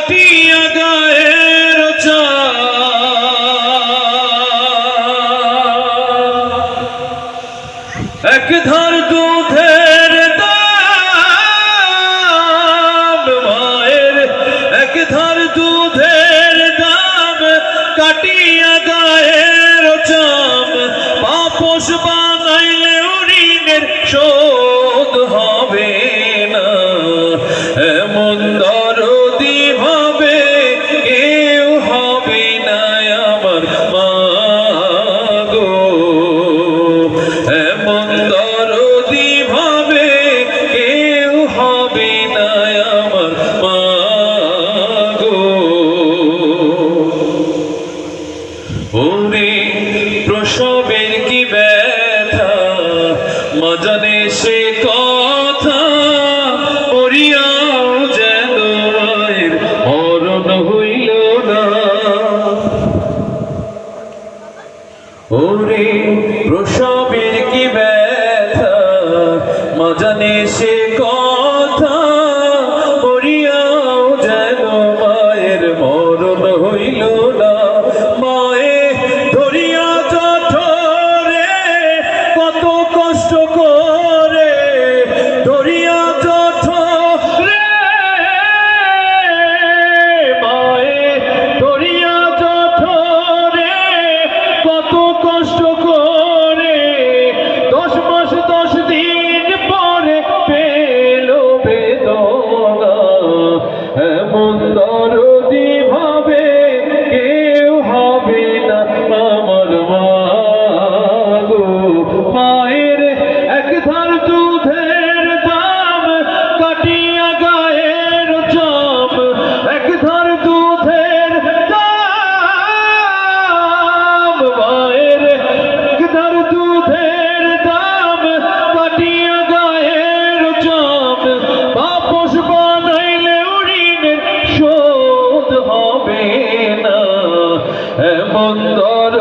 কাটিয়া গায়ের এক ধার দুধের দাম, মায়ের এক ধার দুধের দাম, কাটিয়া গায়ের চাম পাপস বানাই ওরে প্রসন্ন gosto. বন্দর